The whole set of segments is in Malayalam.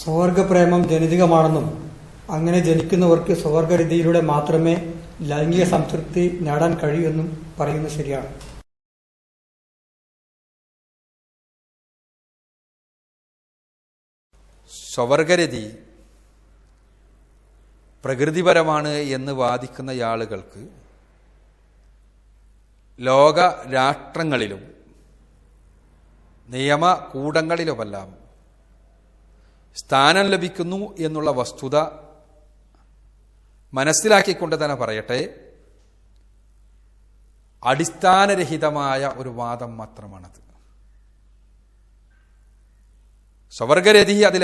സ്വർഗപ്രേമം ജനിതകമാണെന്നും അങ്ങനെ ജനിക്കുന്നവർക്ക് സ്വർഗരീതിയിലൂടെ മാത്രമേ ലൈംഗിക സംതൃപ്തി നേടാൻ കഴിയൂവെന്നും പറയുന്നത് ശരിയാണ്. സ്വവർഗരതി പ്രകൃതിപരമാണ് എന്ന് വാദിക്കുന്ന ആളുകൾക്ക് ലോക രാഷ്ട്രങ്ങളിലും നിയമ കൂടങ്ങളിലുമെല്ലാം സ്ഥാനം ലഭിക്കുന്നു എന്നുള്ള വസ്തുത മനസ്സിലാക്കിക്കൊണ്ട് തന്നെ പറയട്ടെ. അടിസ്ഥാനരഹിതമായ ഒരു വാദം മാത്രമാണത്. സ്വവർഗരതി അത്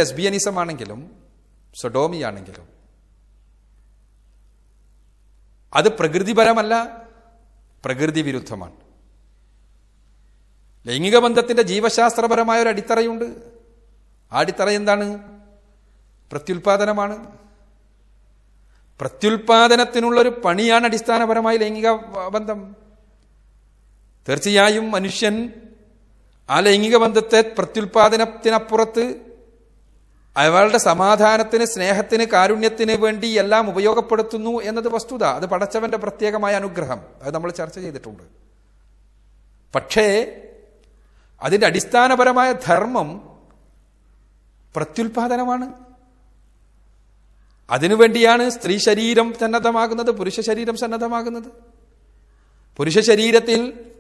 സൊഡോമി ആണെങ്കിലും അത് പ്രകൃതിപരമല്ല പ്രകൃതി വിരുദ്ധമാണ് ലൈംഗിക ബന്ധത്തിന്റെ ജീവശാസ്ത്രപരമായ ഒരു അടിത്തറയുണ്ട്. ആ അടിത്തറ എന്താണ്? പ്രത്യുൽപാദനമാണ്. പ്രത്യുൽപാദനത്തിനുള്ളൊരു പണിയാണ് അടിസ്ഥാനപരമായി ലൈംഗിക ബന്ധം. തീർച്ചയായും മനുഷ്യൻ ആ ലൈംഗിക ബന്ധത്തെ പ്രത്യുൽപാദനത്തിനപ്പുറത്ത് അയാളുടെ സമാധാനത്തിന് സ്നേഹത്തിന് കാരുണ്യത്തിന് വേണ്ടി എല്ലാം ഉപയോഗപ്പെടുത്തുന്നു എന്നത് വസ്തുത. അത് പടച്ചവന്റെ പ്രത്യേകമായ അനുഗ്രഹം. അത് നമ്മൾ ചർച്ച ചെയ്തിട്ടുണ്ട്. പക്ഷേ അതിന്റെ അടിസ്ഥാനപരമായ ധർമ്മം പ്രത്യുൽപാദനമാണ്. അതിനുവേണ്ടിയാണ് സ്ത്രീ ശരീരം സന്നദ്ധമാകുന്നത് പുരുഷ ശരീരം സന്നദ്ധമാകുന്നത്. പുരുഷ ശരീരത്തിൽ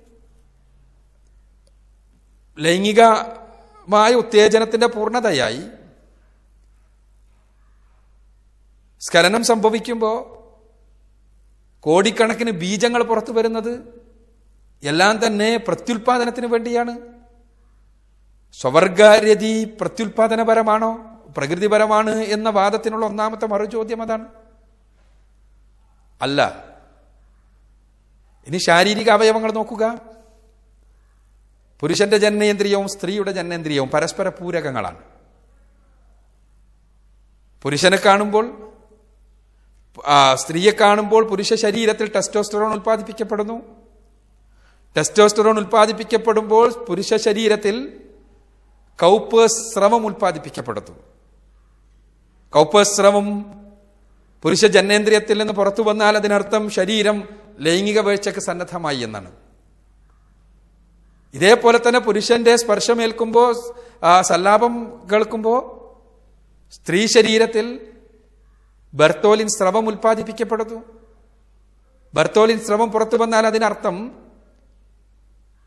ലൈംഗികമായ ഉത്തേജനത്തിന്റെ പൂർണതയായി സ്ഖലനം സംഭവിക്കുമ്പോൾ കോടിക്കണക്കിന് ബീജങ്ങൾ പുറത്തു വരുന്നത് എല്ലാം തന്നെ പ്രത്യുൽപാദനത്തിന് വേണ്ടിയാണ്. സ്വവർഗരതി പ്രത്യുൽപാദനപരമാണോ? പ്രകൃതിപരമാണ് എന്ന വാദത്തിനുള്ള ഒന്നാമത്തെ മറുചോദ്യം അതാണ്. അല്ല. ഇനി ശാരീരിക അവയവങ്ങൾ നോക്കുക. പുരുഷന്റെ ജനനേന്ദ്രിയവും സ്ത്രീയുടെ ജനനേന്ദ്രിയവും പരസ്പര പൂരകങ്ങളാണ്. പുരുഷനെ കാണുമ്പോൾ സ്ത്രീയെ കാണുമ്പോൾ പുരുഷ ശരീരത്തിൽ ടെസ്റ്റോസ്റ്ററോൺ ഉൽപ്പാദിപ്പിക്കപ്പെടുന്നു. ടെസ്റ്റോസ്റ്ററോൺ ഉൽപ്പാദിപ്പിക്കപ്പെടുമ്പോൾ പുരുഷ ശരീരത്തിൽ കൗപ്പേഴ്സ് സ്രവം ഉൽപ്പാദിപ്പിക്കപ്പെടുന്നു. കൗപ്പേഴ്സ് സ്രവം പുരുഷ ജനേന്ദ്രിയത്തിൽ നിന്ന് പുറത്തു വന്നാൽ അതിനർത്ഥം ശരീരം ലൈംഗിക വീഴ്ചയ്ക്ക് സന്നദ്ധമായി എന്നാണ്. ഇതേപോലെ തന്നെ പുരുഷന്റെ സ്പർശമേൽക്കുമ്പോൾ സല്ലാപം കേൾക്കുമ്പോൾ സ്ത്രീ ശരീരത്തിൽ ബർത്തോലിൻ സ്രവം ഉൽപ്പാദിപ്പിക്കപ്പെടുന്നു. ബർത്തോലിൻ സ്രവം പുറത്തു വന്നാൽ അതിനർത്ഥം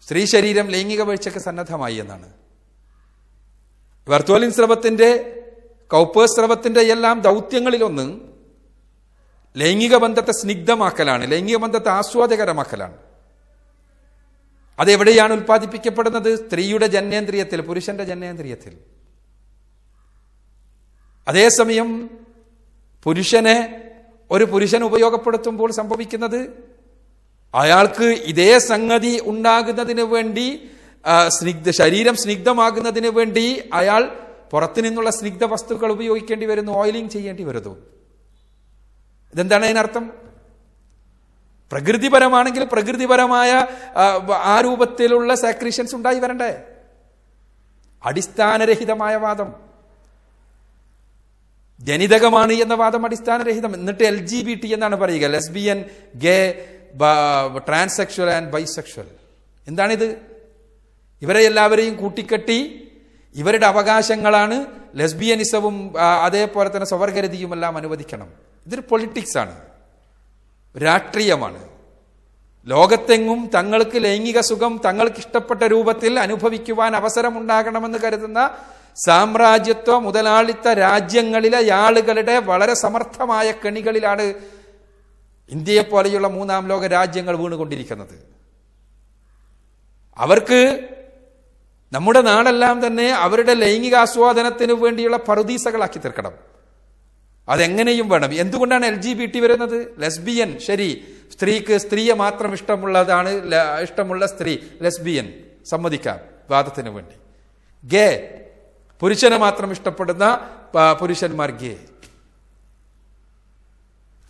സ്ത്രീ ശരീരം ലൈംഗിക വീഴ്ചയ്ക്ക് സന്നദ്ധമായി എന്നാണ്. ബർത്തോലിൻ സ്രവത്തിന്റെ കൗപ്പേഴ്സ് സ്രവത്തിന്റെ എല്ലാം ദൗത്യങ്ങളിലൊന്ന് ലൈംഗിക ബന്ധത്തെ സ്നിഗ്ധമാക്കലാണ് ലൈംഗിക ബന്ധത്തെ ആസ്വാദകരമാക്കലാണ്. അതെവിടെയാണ് ഉൽപ്പാദിപ്പിക്കപ്പെടുന്നത്? സ്ത്രീയുടെ ജനനേന്ദ്രിയത്തിൽ പുരുഷന്റെ ജനനേന്ദ്രിയത്തിൽ. അതേസമയം പുരുഷനെ ഒരു പുരുഷൻ ഉപയോഗപ്പെടുത്തുമ്പോൾ സംഭവിക്കുന്നത് അയാൾക്ക് ഇതേ സംഗതി ഉണ്ടാകുന്നതിന് വേണ്ടി സ്നിഗ്ധ ശരീരം സ്നിഗ്ധമാകുന്നതിന് വേണ്ടി അയാൾ പുറത്തു നിന്നുള്ള സ്നിഗ്ധ വസ്തുക്കൾ ഉപയോഗിക്കേണ്ടി വരുന്നു ഓയിലിംഗ് ചെയ്യേണ്ടി വരുന്നു. ഇതെന്താണ് അതിനർത്ഥം? പ്രകൃതിപരമാണെങ്കിൽ പ്രകൃതിപരമായ ആ രൂപത്തിലുള്ള സാക്രിഷൻസ് ഉണ്ടായി വരണ്ടേ? അടിസ്ഥാനരഹിതമായ വാദം. ജനിതകമാണ് എന്ന വാദം അടിസ്ഥാനരഹിതം. എന്നിട്ട് എൽ ജി ബി ടി എന്നാണ് പറയുക. Lesbian gay transsexual and bisexual എന്താണിത്? ഇവരെ എല്ലാവരെയും കൂട്ടിക്കെട്ടി ഇവരുടെ അവകാശങ്ങളാണ് ലെസ്ബിയനിസവും അതേപോലെ തന്നെ സ്വവർഗരതിയും എല്ലാം അനുവദിക്കണം. ഇതൊരു പൊളിറ്റിക്സ് ആണ്. രാഷ്ട്രീയമാണ്. ലോകത്തെങ്ങും തങ്ങൾക്ക് ലൈംഗിക സുഖം തങ്ങൾക്ക് ഇഷ്ടപ്പെട്ട രൂപത്തിൽ അനുഭവിക്കുവാൻ അവസരമുണ്ടാകണമെന്ന് കരുതുന്ന സാമ്രാജ്യത്വ മുതലാളിത്ത രാജ്യങ്ങളിലെ ആളുകളുടെ വളരെ സമർത്ഥമായ കെണികളിലാണ് ഇന്ത്യയെ പോലെയുള്ള മൂന്നാം ലോക രാജ്യങ്ങൾ വീണുകൊണ്ടിരിക്കുന്നത്. അവർക്ക് നമ്മുടെ നാടെല്ലാം തന്നെ അവരുടെ ലൈംഗികാസ്വാദനത്തിന് വേണ്ടിയുള്ള പറുദീസകളാക്കി തീർക്കണം. അതെങ്ങനെയും വേണം. എന്തുകൊണ്ടാണ് എൽ ജി ബി ടി വരുന്നത്? ലെസ്ബിയൻ. ശരി. സ്ത്രീക്ക് സ്ത്രീയെ മാത്രം ഇഷ്ടമുള്ളതാണ് ഇഷ്ടമുള്ള സ്ത്രീ ലെസ്ബിയൻ. സമ്മതിക്കാം. വാദത്തിന് വേണ്ടി. ഗേ. പുരുഷനെ മാത്രം ഇഷ്ടപ്പെടുന്ന പുരുഷന്മാർ ഗേ.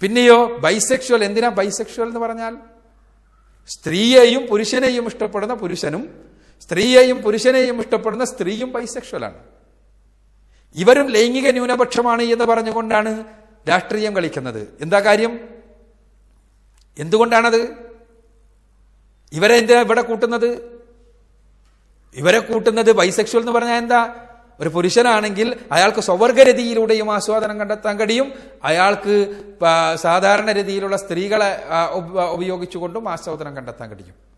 പിന്നെയോ ബൈസെക്ഷൽ എന്തിനാ ബൈസെക്ഷൽ എന്ന് പറഞ്ഞാൽ? സ്ത്രീയെയും പുരുഷനെയും ഇഷ്ടപ്പെടുന്ന പുരുഷനും സ്ത്രീയെയും പുരുഷനെയും ഇഷ്ടപ്പെടുന്ന സ്ത്രീയും ബൈസെക്ഷലാണ് ഇവരും ലൈംഗിക ന്യൂനപക്ഷമാണ് എന്ന് പറഞ്ഞുകൊണ്ടാണ് രാഷ്ട്രീയം കളിക്കുന്നത്. എന്താ കാര്യം? എന്തുകൊണ്ടാണത്? ഇവരെ എന്തിനാ ഇവിടെ കൂട്ടുന്നത്? ഇവരെ കൂട്ടുന്നത് ബൈസെക്ഷൽ എന്ന് പറഞ്ഞാൽ എന്താ? ഒരു പുരുഷനാണെങ്കിൽ അയാൾക്ക് സ്വവർഗരതിയിലൂടെയും ആസ്വാദനം കണ്ടെത്താൻ കഴിയും. അയാൾക്ക് സാധാരണ രീതിയിലുള്ള സ്ത്രീകളെ ഉപയോഗിച്ചുകൊണ്ടും ആസ്വാദനം കണ്ടെത്താൻ കഴിയും.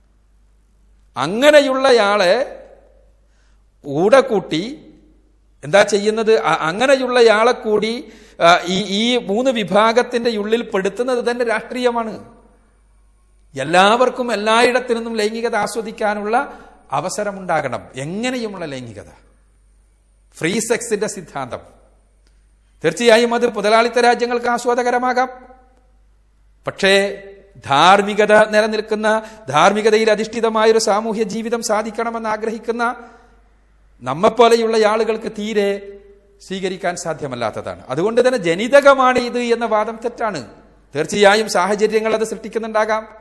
അങ്ങനെയുള്ളയാളെ കൂടെ കൂട്ടി എന്താ ചെയ്യുന്നത്? അങ്ങനെയുള്ളയാളെ കൂടി ഈ ഈ മൂന്ന് വിഭാഗത്തിന്റെ ഉള്ളിൽ പെടുത്തുന്നത് തന്നെ രാഷ്ട്രീയമാണ്. എല്ലാവർക്കും എല്ലായിടത്തു നിന്നും ലൈംഗികത ആസ്വദിക്കാനുള്ള അവസരമുണ്ടാകണം. എങ്ങനെയുമുള്ള ലൈംഗികത? ഫ്രീ സെക്സിന്റെ സിദ്ധാന്തം. തീർച്ചയായും അത് മുതലാളിത്ത രാജ്യങ്ങൾക്ക് ആസ്വാദകരമാകാം. പക്ഷേ ധാർമ്മികത നിലനിൽക്കുന്ന ധാർമ്മികതയിൽ അധിഷ്ഠിതമായ ഒരു സാമൂഹ്യ ജീവിതം സാധിക്കണമെന്ന് ആഗ്രഹിക്കുന്ന നമ്മെപ്പോലെയുള്ള ആളുകൾക്ക് തീരെ സ്വീകരിക്കാൻ സാധ്യമല്ലാത്തതാണ്. അതുകൊണ്ട് തന്നെ ജനിതകമാണ് ഇത് എന്ന വാദം തെറ്റാണ്. തീർച്ചയായും സാഹചര്യങ്ങൾ അത് സൃഷ്ടിക്കുന്നുണ്ടാകാം.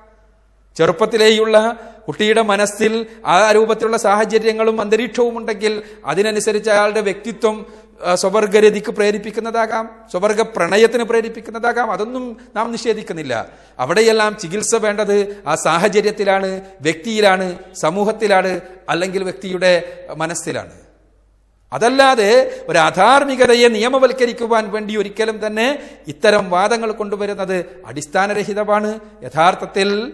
ചെറുപ്പത്തിലേയുള്ള കുട്ടിയുടെ മനസ്സിൽ ആ രൂപത്തിലുള്ള സാഹചര്യങ്ങളും അന്തരീക്ഷവും ഉണ്ടെങ്കിൽ അതിനനുസരിച്ച് അയാളുടെ വ്യക്തിത്വം സ്വവർഗരതിക്ക് പ്രേരിപ്പിക്കുന്നതാകാം സ്വവർഗ പ്രണയത്തിന് പ്രേരിപ്പിക്കുന്നതാകാം. അതൊന്നും നാം നിഷേധിക്കുന്നില്ല. അവിടെയെല്ലാം ചികിത്സ വേണ്ടത് ആ സാഹചര്യത്തിലാണ് വ്യക്തിയിലാണ് സമൂഹത്തിലാണ് അല്ലെങ്കിൽ വ്യക്തിയുടെ മനസ്സിലാണ്. അതല്ലാതെ ഒരു അധാർമികതയെ നിയമവൽക്കരിക്കുവാൻ വേണ്ടി ഒരിക്കലും തന്നെ ഇത്തരം വാദങ്ങൾ കൊണ്ടുവരുന്നത് അടിസ്ഥാനരഹിതമാണ്. യഥാർത്ഥത്തിൽ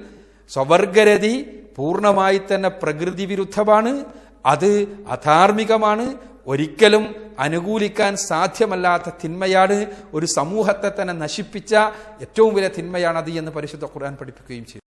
സ്വവർഗരതി പൂർണമായി തന്നെ പ്രകൃതി വിരുദ്ധമാണ് അത് അധാർമികമാണ്. ഒരിക്കലും അനുകൂലിക്കാൻ സാധ്യമല്ലാത്ത തിന്മയാണ്. ഒരു സമൂഹത്തെ തന്നെ നശിപ്പിച്ച ഏറ്റവും വലിയ തിന്മയാണത് എന്ന് പരിശുദ്ധ ഖുർആൻ പഠിപ്പിക്കുകയും ചെയ്തു.